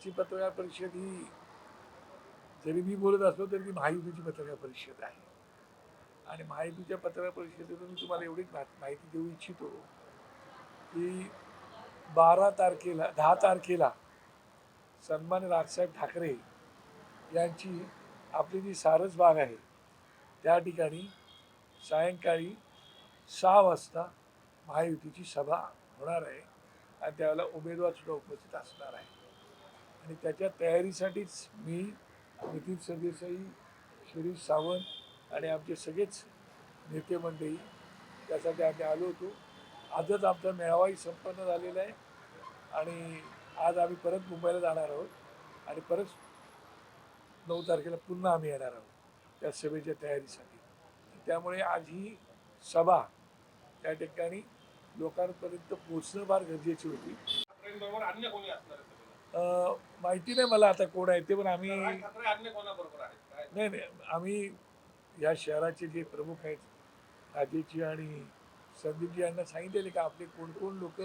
आजची पत्रकार परिषद ही जरी मी बोलत असलो तरी ती महायुतीची पत्रकार परिषद आहे. आणि महायुतीच्या पत्रकार परिषदेतून मी तुम्हाला एवढीच मा- माहिती देऊ इच्छितो की बारा तारखेला दहा तारखेला सन्मान राजसाहेब ठाकरे यांची आपली जी सारस बाग आहे त्या ठिकाणी सायंकाळी सहा वाजता महायुतीची सभा होणार आहे आणि त्यावेळेला उमेदवार सुद्धा उपस्थित असणार आहे आणि त्याच्या तयारीसाठीच मी नितीन सरदेसाई शिरीष सावंत आणि आमचे सगळेच नेते मंडळी त्यासाठी आम्ही आलो होतो. आजच आमचा मेळावाही संपन्न झालेला आहे आणि आज आम्ही परत मुंबईला जाणार आहोत आणि परत नऊ तारखेला पुन्हा आम्ही येणार आहोत त्या सभेच्या तयारीसाठी. त्यामुळे आज ही सभा त्या ठिकाणी लोकांपर्यंत पोचणं फार गरजेची होती. माहिती नाही मला आता कोण आहे ते पण आम्ही नाही नाही आम्ही या शहराचे जे प्रमुख आहेत राजेशजी आणि संदीपजी यांना सांगितलेले का आपले कोण कोण लोक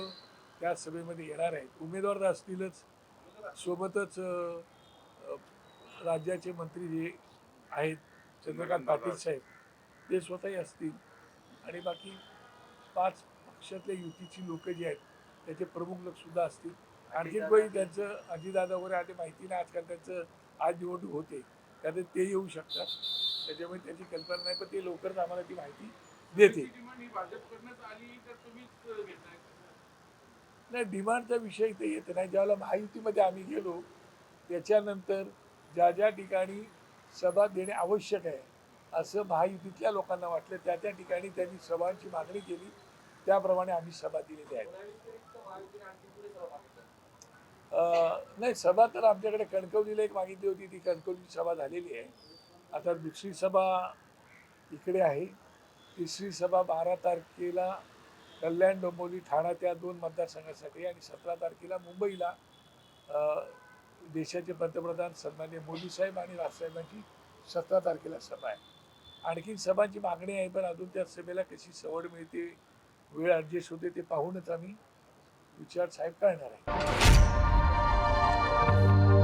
त्या सभेमध्ये येणार आहेत. उमेदवार असतीलच. सोबतच राज्याचे मंत्री जे आहेत चंद्रकांत पाटील साहेब ते स्वतःही असतील. आणि बाकी पाच पक्षातल्या युतीची लोक जी आहेत त्याचे प्रमुख लोक सुद्धा असतील. आणखीन कोणी त्यांचं अजितदादा वगैरे आता माहिती नाही आजकाल त्यांचं आज निवडणूक होते. त्यात ते येऊ शकतात. त्याच्यामुळे त्याची कल्पना नाही पण ते लवकरच आम्हाला ती माहिती देते नाही डिमांडचा विषय इथे येत नाही. ज्यावेळेला महायुतीमध्ये आम्ही गेलो त्याच्यानंतर ज्या ज्या ठिकाणी सभा देणे आवश्यक आहे असं महायुतीतल्या लोकांना वाटलं त्या त्या ठिकाणी त्यांनी सभांची मागणी केली. त्याप्रमाणे आम्ही सभा दिलेली आहे. नाही सभा तर आमच्याकडे कणकवलीला एक मागितली होती ती कणकवलीची सभा झालेली आहे. आता दुसरी सभा इकडे आहे. तिसरी सभा बारा तारखेला कल्याण डोंबिवली ठाणा त्या दोन मतदारसंघासाठी आणि सतरा तारखेला मुंबईला देशाचे पंतप्रधान सन्मान्य मोदी साहेब आणि राजसाहेबांची सतरा तारखेला सभा आहे. आणखीन सभांची मागणी आहे पण अजून त्या सभेला कशी सवड मिळते वेळ ॲडजस्ट होते ते पाहूनच आम्ही विचार साहेब करणार आहे. Thank you.